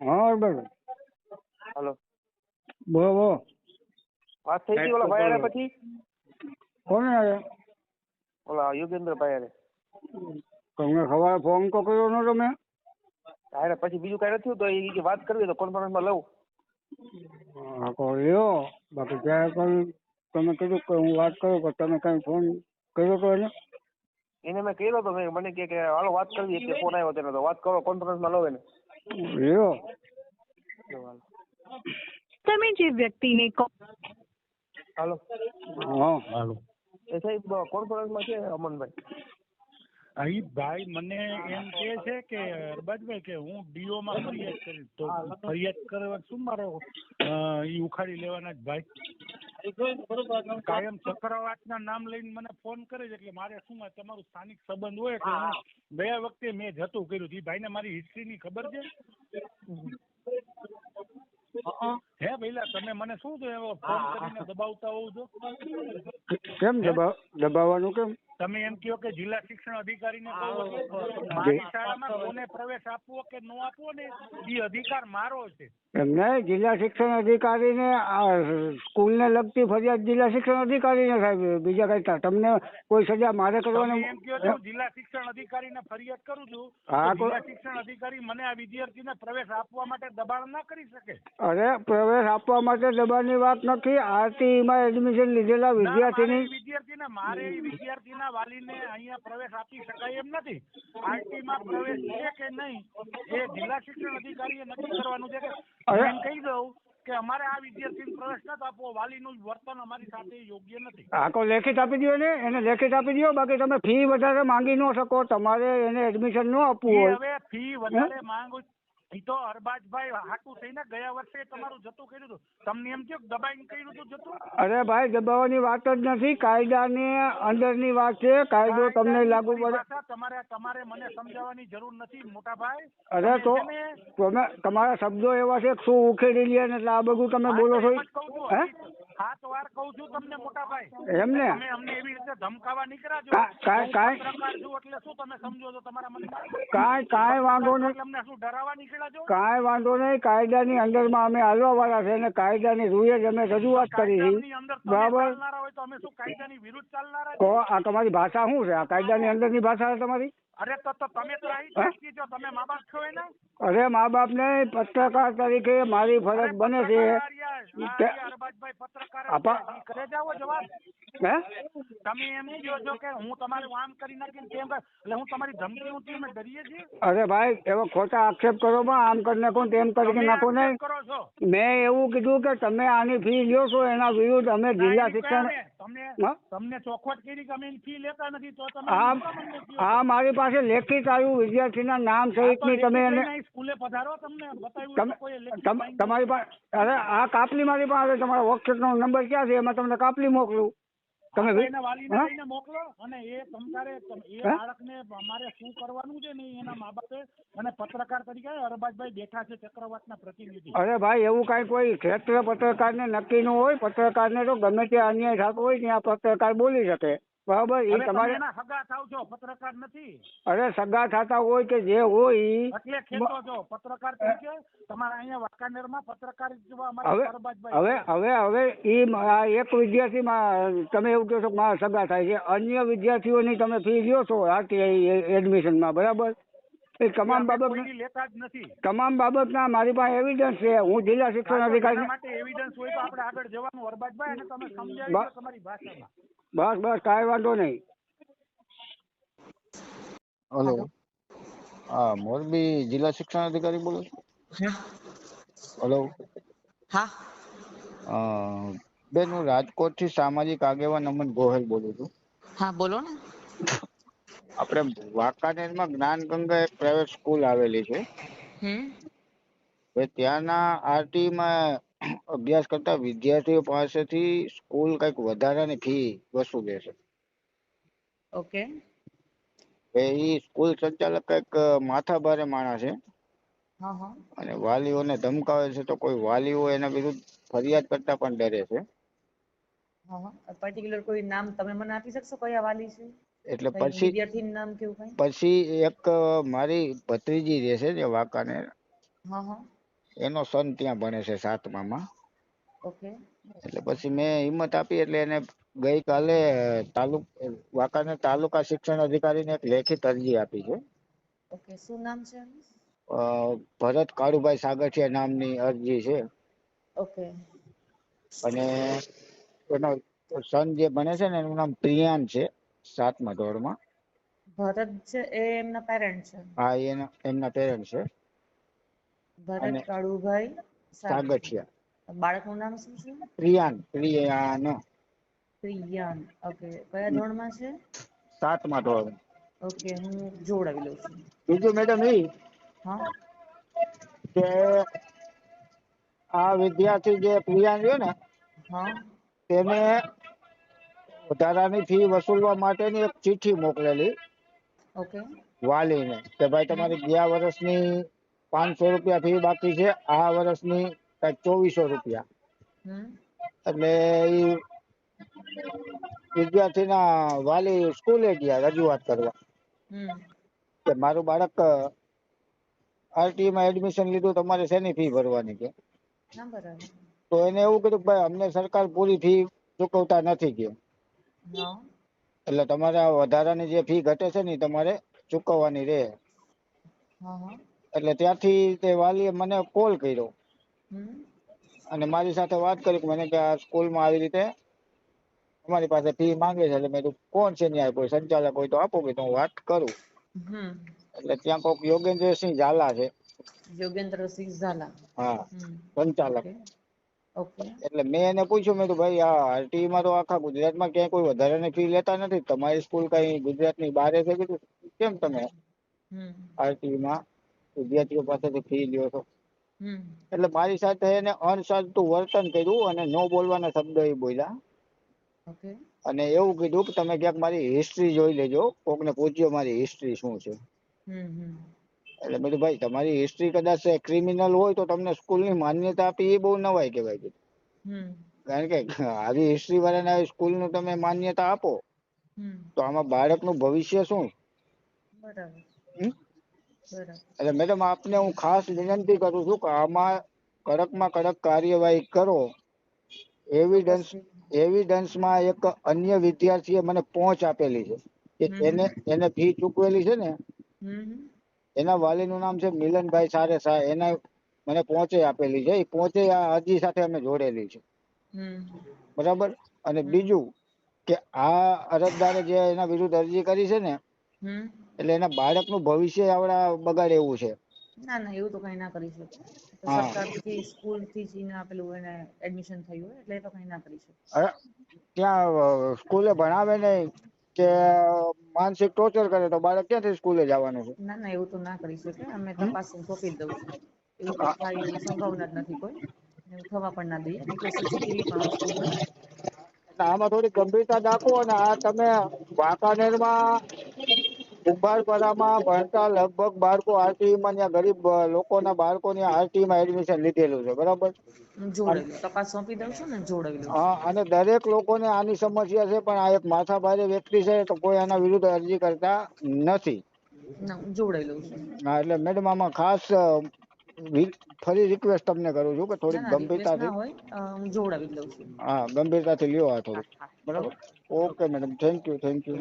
હા બરાબર. હાલો. બો બો વાત થઈ ગઈ ઓલા ભાઈ પછી? કોને આવે ઓલા યોગેન્દ્રભાઈ હારે. તમને સવારે ફોન તો કર્યો નતો મેં હારે પછી બીજું કઈ નથી તો એ વાત કરવી તો કોન્ફરન્સમાં લઉં. હા તો લ્યો. બાકી ત્યારે પણ તમે કીધું કે હું વાત કરું કે તમે કાંઈ ફોન કર્યો તો એને? એને મેં કહ્યું તો મને કે હાલો વાત કરવી. એટલે ફોન આવ્યો તેનો તો. વાત કરો કોન્ફરન્સમાં લઉં એને. લ્યો તમે જે વ્યક્તિને હાલો. હા. હાલો. એ સાહેબ કોન્ફરન્સમાં છે અમનભાઈ? અહીં ભાઈ મને એમ કે છે કે અરબાજભાઈ કે હું ડીઓ માં ફરિયાદ કરી તો ફરિયાદ કરવા શું મારો ઈ ઉખાડી લેવાના જ ભાઈ? કાયમ ચક્રવાતના નામ લઈને મને ફોન કરે છે એટલે મારે શું તમારું સ્થાનિક સંબંધ હોય કે ગયા વખતે મેં જતું કર્યું. ભાઈ ને ભાઈને મારી હિસ્ટ્રીની ખબર છે? હે. ભાઈલા તમે મને શું ફોન કરીને દબાવતા હોવ છો? કેમ દબાવવાનું કેમ? તમે એમ કહો કે જિલ્લા શિક્ષણ અધિકારીને કહો મારી શાળામાં કોને પ્રવેશ આપવો કે ન આપવો ને એ અધિકાર મારો છે. નહીં જિલ્લા શિક્ષણ અધિકારીને આ સ્કૂલને લગતી ફરિયાદ જિલ્લા શિક્ષણ અધિકારીને સાહેબ બીજા કઈ તમને કોઈ સજા મારે કરવાની એમ કહો છો જિલ્લા શિક્ષણ અધિકારીને ફરિયાદ કરું છું હા, જિલ્લા શિક્ષણ અધિકારી મને આ વિદ્યાર્થીને પ્રવેશ આપવા માટે દબાણ ના કરી શકે? અરે પ્રવેશ આપવા માટે દબાણની વાત નથી. આરટીઈમાં એડમિશન લીધેલા વિદ્યાર્થીની વિદ્યાર્થીને મારે એ વિદ્યાર્થીના વાલીને અહીંયા પ્રવેશ આપી શકાય એમ નથી. આરટી માં પ્રવેશ છે કે નહીં એ જિલ્લા શિક્ષણ અધિકારીએ નક્કી કરવાનું છે કે એમ કહી દઉં કે અમારે આ વિદ્યાર્થીને પ્રવેશ નથી આપવો વાલીનું વર્તન અમારી સાથે યોગ્ય નથી. આખો લેખિત આપી દો ને એને લેખિત આપી દો બાકી તમે ફી વધારે માંગી ન શકો તમારે એને એડમિશન ન આપવું હોય. હવે ફી વધારે માંગુ ઈ તો અરબાજભાઈ હાટું થઈને ગયા વર્ષે તમારું જતું કર્યું હતું. તમને એમ થયું દબાઈને કર્યું હતું જતું? અરે ભાઈ દબાવવાની વાત જ નથી. કાયદાની અંદરની વાત છે. કાયદો તમને લાગુ પડે. તમારે તમારે મને સમજાવવાની જરૂર નથી મોટા ભાઈ અરે તો તમે તમારા શબ્દો એવા છે શું ઉખેડી લે એટલે આ બધું તમે બોલો છો. હે? સાત વાર કહું છું તમને મોટા ભાઈ એમને તમે અમને એવી રીતે ધમકાવા નીકળ્યા છો. કાય કાય એટલે શું તમે સમજો છો તમારા મનમાં? કાય કાય વાંધો નહીં તમને શું ડરાવવા નીકળ્યા કાંઈ વાંધો નહીં કાયદાની અંદરમાં અમે હાલવા વાળા છે અને કાયદાની રૂએ જ અમે રજૂઆત કરી હતી છે બરાબર? તો? આ તમારી ભાષા શું છે? આ કાયદાની અંદરની ભાષા છે તમારી? અરે તો તો તમે તો અહીં હે? તમે મા બાપ છો એના? અરે મા બાપને પત્રકાર તરીકે મારી ફરજ બને છે. પત્રકાર જ આપા- છે. ઈ કરે જાઓ જવાબ હે તમે એમ કહો છો કે હું તમારું આમ કરી નાખીને તેમ એટલે હું તમારી ધમકી ઊંચી અમે ડરીએ છીએ અરે ભાઈ એવો ખોટા આક્ષેપ કરો માં આમ કરી નાખો તેમ કરી નાખો ને મેં એવું કીધું કે તમે આની ફી લ્યો છો એના વિરુદ્ધ અમે જિલ્લા શિક્ષણ તમને હા? તમને ચોખવટ કરી કે અમે ફી લેતા નથી તો તમે આ શું કામ અમને કહો? આ મારી પાસે લેખિત આવ્યું વિદ્યાર્થીના નામ સહિતની તમે એને સ્કૂલે પધારો તમને બતાવ્યું? તમારી પાસે અરે આ કાપલી મારી પાસે તમારા વર્કશોપનો નંબર ક્યાં છે એમાં તમને કાપલી મોકલું તમે એના વાલીને લઈને મોકલો અને એ તમારે એ બાળકને અમારે શું કરવાનું છે ને એના મા બાપે અને પત્રકાર તરીકે અરબાજભાઈ બેઠા છે ચક્રવાતના પ્રતિનિધિ. અરે ભાઈ એવું કાંઈ કોઈ ક્ષેત્ર પત્રકારને નક્કી ન હોય. પત્રકારને તો ગમે ત્યાં અન્યાય થતો હોય ત્યાં પત્રકાર બોલી શકે. બરાબર એ તમારે સગા થાવ છો પત્રકાર નથી. અરે સગા થતા હોય કે જે હોય એટલે ખેતો છો પત્રકાર તરીકે તમારા અહીંયા વાંકાનેરમાં પત્રકાર હવે હવે હવે હવે ઈ એક વિદ્યાર્થી માં તમે એવું કહો છો કે મારા સગા થાય છે અન્ય વિદ્યાર્થીઓની તમે ફી લ્યો છો આરટીઆઈ એડમિશનમાં બરાબર? એ તમામ બાબત લેતા જ નથી. તમામ બાબતના મારી પાસે એવિડન્સ છે હું જિલ્લા શિક્ષણ અધિકારી માટે એવિડન્સ હોય તો આપણે આગળ જવાનું અરબાજભાઈ અને તમે સમજાવી તમારી ભાષામાં. બસ બસ કાંઈ વાંધો નહીં. હલો. હા મોરબી જિલ્લા શિક્ષણ અધિકારી બોલો છો? હલો. હા. બેન હું રાજકોટથી સામાજિક આગેવાન અમન ગોહેલ બોલું છું. હા બોલો ને. આપણે વાંકાનેરમાં જ્ઞાન ગંગા એક પ્રાઇવેટ સ્કૂલ આવેલી છે. ત્યાંના આરટી માં અભ્યાસ કરતા વિદ્યાર્થીઓ પાસેથી સ્કૂલ કંઈક વધારાની ફી વસૂલે છે. ઓકે એ સ્કૂલ સંચાલક કંઈક માથાભારે માણસ છે. હા હા. અને વાલીઓને ધમકાવે છે તો કોઈ વાલીઓ એના વિરુદ્ધ ફરિયાદ કરતા પણ ડરે છે. પર્ટિક્યુલર કોઈ નામ તમે મને આપી શકશો કયા વાલી છે? એટલે પછી વિદ્યાર્થીનું નામ કેવું પછી એક મારી ભત્રીજી રહે છે જે વાંકાનેર એનો સન ત્યાં ભણે છે સાતમામાં. ઓકે. એટલે પછી મેં હિંમત આપી એટલે એને ગઈકાલે તાલુક વાંકાનેર તાલુકા શિક્ષણ અધિકારીને એક લેખિત અરજી આપી છે. ઓકે શું નામ છે ભરત કાળુભાઈ સાગઠિયા નામની અરજી છે. ઓકે. અને એનો સન જે બને છે ને એનું નામ પ્રિયાન છે સાતમા ધોરણમાં. ભરત છે એ એમના પેરેન્ટ છે? હા એના એમના પેરેન્ટ છે. ભરત કાળુભાઈ સાગઠિયા. બાળકનું નામ શું છે? પ્રિયાન પ્રિયાન. પ્રિયાન. ઓકે. કયા ધોરણમાં છે? સાતમા ધોરણ. ઓકે હું જોડાવી લઉં છું. બીજું મેડમ એ હા? કે આ વિદ્યાર્થી જે પ્રિયાન રહ્યો ને હા. તેને વધારાની ફી વસૂલવા માટેની એક ચિઠ્ઠી મોકલેલી. ઓકે. વાલીને કે ભાઈ તમારી ગયા વર્ષની પાંચસો રૂપિયા ફી બાકી છે આ વર્ષની કંઈક ચોવીસો રૂપિયા. એટલે ઈ વિદ્યાર્થીના વાલી સ્કૂલે ગયા રજૂઆત કરવા. કે મારું બાળક આરટી માં એડમિશન લીધું તમારે શેની ફી ભરવાની કે? તો એને એવું કીધું કે ભાઈ અમને સરકાર પૂરી ફી ચૂકવતા નથી કે. એટલે તમારે આ વધારાની જે ફી ઘટે છે ને તમારે ચૂકવવાની રહે એટલે ત્યારથી તે વાલીએ મને કોલ કર્યો. અને મારી સાથે વાત કરી મને કે આ સ્કૂલમાં આવી રીતે અમારી પાસે ફી માંગે છે એટલે મેં કીધું કોણ છે ન્યાય? કોઈ સંચાલક હોય તો આપો કે તો હું વાત કરું. એટલે ત્યાં કોઈક યોગેન્દ્રસિંહ ઝાલા છે. યોગેન્દ્રસિંહ ઝાલા. હા સંચાલક. એટલે મેં એને પૂછ્યું મેં કીધું ભાઈ આ આરટી માં તો આખા ગુજરાતમાં ક્યાંય કોઈ વધારાની ફી લેતા નથી? તમારી સ્કૂલ કઈ ગુજરાતની બહાર છે? કીધું કેમ તમે આરટી માં વિદ્યાર્થીઓ પાસેથી ફી લ્યો છો. એટલે મારી સાથે એને અણચાલતું વર્તન કર્યું અને ન બોલવાના શબ્દ એ બોલ્યા. અને એવું કીધું કે તમે ક્યાંક મારી હિસ્ટ્રી જોઈ લેજો. કોકને પૂછ્યો મારી હિસ્ટ્રી શું છે. એટલે મેં કીધું ભાઈ તમારી હિસ્ટ્રી કદાચ ક્રિમિનલ હોય તો તમને સ્કૂલની માન્યતા આપી એ બહુ નવાઈ કહેવાય કીધું કારણ કે આવી હિસ્ટ્રી વાળાને આવી સ્કૂલનું તમે માન્યતા આપો તો આમાં બાળકનું ભવિષ્ય શું? બરાબર. એટલે મેડમ આપને હું ખાસ વિનંતી કરું છું કે આમાં કડકમાં કડક કાર્યવાહી કરો. એવિડન્સ એવિડન્સમાં એક અન્ય વિદ્યાર્થીએ મને પહોંચ આપેલી છે. કે એને એને ફી ચૂકવેલી છે ને એના વાલીનું નામ છે મિલનભાઈ સારે શાહ એના મને પહોંચે આપેલી છે. એ પહોંચે આ અરજી સાથે અમે જોડેલી છે. બરાબર? અને બીજું કે આ અરજદારે જે એના વિરુદ્ધ અરજી કરી છે ને એટલે એના બાળકનું ભવિષ્ય આવડા બગાડે એવું છે. ના ના એવું તો કઈ ના કરી શકે. તો હા. સરકારથી સ્કૂલથી જ એને આપેલું એને એડમિશન થયું હોય એટલે એ તો કઈ ના કરી શકે. ત્યાં સ્કૂલે ભણાવે નહીં કે માનસિક ટોર્ચર કરે તો બાળક ક્યાંથી સ્કૂલે જવાનું છે? ના ના એવું તો ના કરી શકે. અમે તપાસ સોંપી દઉં છું. એવું તો સંભાવના જ નથી કોઈ. એવું થવા પણ ના દઈએ. નહીં તો સીસીટીવી પણ સ્કૂલમાં આમાં થોડી ગંભીરતા દાખવો અને આ તમે વાંકાનેરમાં કુંભારપરામાં ભણતા લગભગ બાળકો આરટીઈ માં ત્યાં ગરીબ લોકોના બાળકોની આરટીઈ માં એડમિશન લીધેલું છે બરાબર? હું તપાસ સોંપી દઉં છું ને જોડાવી હા અને દરેક લોકોને આની સમસ્યા છે પણ આ એક માથાભારે વ્યક્તિ છે તો કોઈ આના વિરુદ્ધ અરજી કરતા નથી. હું છું. એટલે મેડમ આમાં ખાસ ફરી રિક્વેસ્ટ તમને કરું છું કે થોડીક ગંભીરતાથી. હું જોડાવી લઉં છું. હા ગંભીરતાથી લ્યો આ થોડું બરાબર? Okay madam thank you thank you